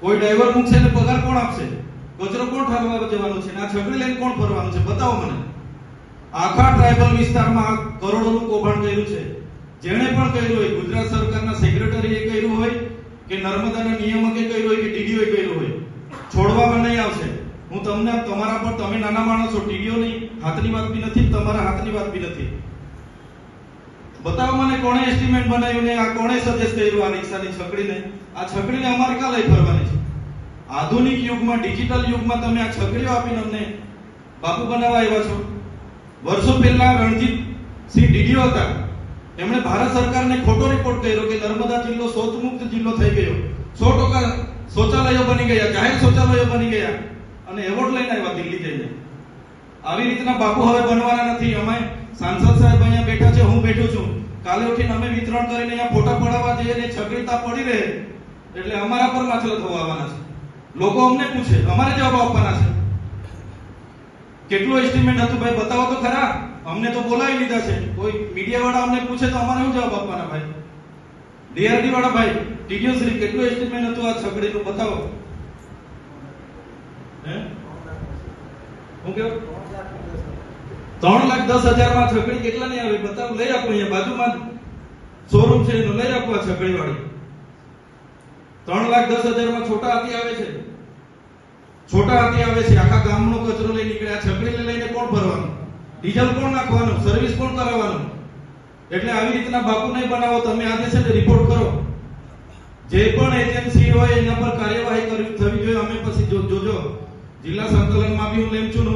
કોઈ ડ્રાઈવર મૂકશે ને પગાર કોણ આપશે? કચરો કોણ ઠાલવા જવાનો છે? આ છકડી લઈને કોણ ફરવાનું છે? બતાવો મને. આખા ટ્રાઇબલ વિસ્તારમાં આ કરોડોનું કૌભાંડ કર્યું છે. જેણે પણ કર્યું હોય, ગુજરાત સરકારના સેક્રેટરીએ કર્યું હોય કે નર્મદાના નિયામકે કર્યું હોય કે ટીડીઓએ કર્યું હોય, છોડવામાં નહીં આવશે. હું તમને, તમારા પર, તમે નાના માણસો, ટીડીઓની હાથની વાત બી નથી તમારા હાથની વાત બી નથી. બતાવો મને કોણે એસ્ટિમેટ બનાવ્યું ને આ કોણે સજેસ્ટ કર્યું આ રિક્ષાની છકડીને? આ છકડીને અમારે ક્યાં લઈ ફરવાની છે? આધુનિક યુગમાં ડિજિટલ યુગમાં તમે આ છકડીઓ આપીને અમને બાપુ બનાવવા આવ્યા છો. વર્ષો પહેલા રણજીત સિંહ ડીડીઓ હતા. એમણે ભારત સરકારને ખોટો રિપોર્ટ કર્યો કે નર્મદા જિલ્લો શૌચમુક્ત જિલ્લો થઈ ગયો. સો ટકા શૌચાલયો બની ગયા, જાહેર શૌચાલયો બની ગયા અને એવોર્ડ લઈને આવ્યા દિલ્હી જઈને. આવી રીતના બાપુ હવે બનવાના નથી. અમે સાંસદ સાહેબ અહીંયા બેઠા છે, હું બેઠો છું. કાલે ઉઠીને અમે વિતરણ કરીને અહીંયા ફોટા પડાવવા જઈએ ને છગડીતા પડી રહે, એટલે અમારા પર માછલો થવા આવવાના છે. લોકો અમને પૂછે, અમારે જવાબ આપવાના છે. કેટલું એસ્ટિમેટ હતું ભાઈ, બતાવો તો ખરા. અમને તો બોલાવી લીધા છે. કોઈ મીડિયા વાળા અમને પૂછે તો અમારે શું જવાબ આપવાના ભાઈ? ડીઆરડી વાળા ભાઈ ટીડીઓ શ્રી કેટલું એસ્ટિમેટ હતું આ છગડીનું? બતાવો. હે? હું કેવું? ત્રણ લાખ દસ હજારમાં છકડી કેટલા ની આવે? બતાવો, લઈ આપો અહીંયા બાજુમાં શોરૂમ છે એનું, લઈ આપો આ છકડી વાળી ત્રણ લાખ દસ હજારમાં છોટા હાથી આવે છે. છોટા હાથી આવે છે. આખા ગામનો કચરો લઈ નીકળ્યા છકડી લઈને કોણ ભરવાનું? ડીઝલ કોણ નાખવાનું? સર્વિસ કોણ કરાવવાનું? એટલે આવી રીતના બાપુ નહીં બનાવો. તમે આજે છે ને રિપોર્ટ કરો. જે પણ એજન્સી હોય એના પર કાર્યવાહી કરવી થવી જોઈએ. અમે પછી જોજો. જિલ્લા સંકલનમાં બી હું લેમ છું